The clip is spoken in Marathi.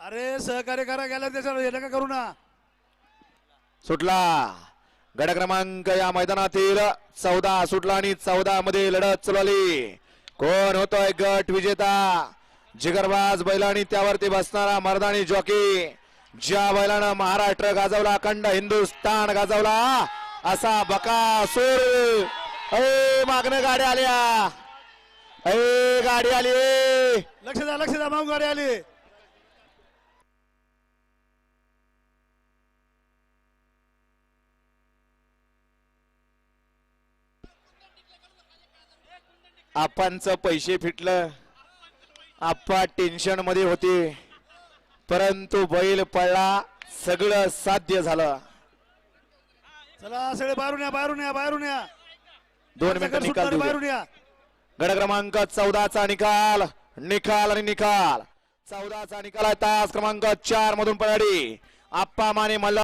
अरे सहकार्य करा गेला त्याच्यावर हे नका करू ना. सुटला. गड क्रमांक या मैदानातील चौदा सुटला आणि चौदा मध्ये लढत चालवली कोण होतोय गट विजेता? जिगरबाज बैला आणि त्यावरती बसणारा मर्दानी जॉकी. ज्या बैलानं महाराष्ट्र गाजवला अखंड हिंदुस्थान गाजवला असा बकासूर. अय मागणं गाड्या आल्या अय गाडी आली. लक्ष द्या लक्ष द्या मागून गाडी आली. आपांचं पैसे फिटलं. आप्पा टेन्शनमध्ये होते. परंतु बैल पडला सगळं साध्य झालं. चला सगळे बाहेरून या बाहेरून या बाहेरून या. दोन मिनिटं निकाल बाहेरून. या. गड क्रमांक चौदाचा निकाल निकाल आणि निकाल. चौदाचा निकाल आहे तास क्रमांक चार मधून पडाडी आप्पा माने मल्ला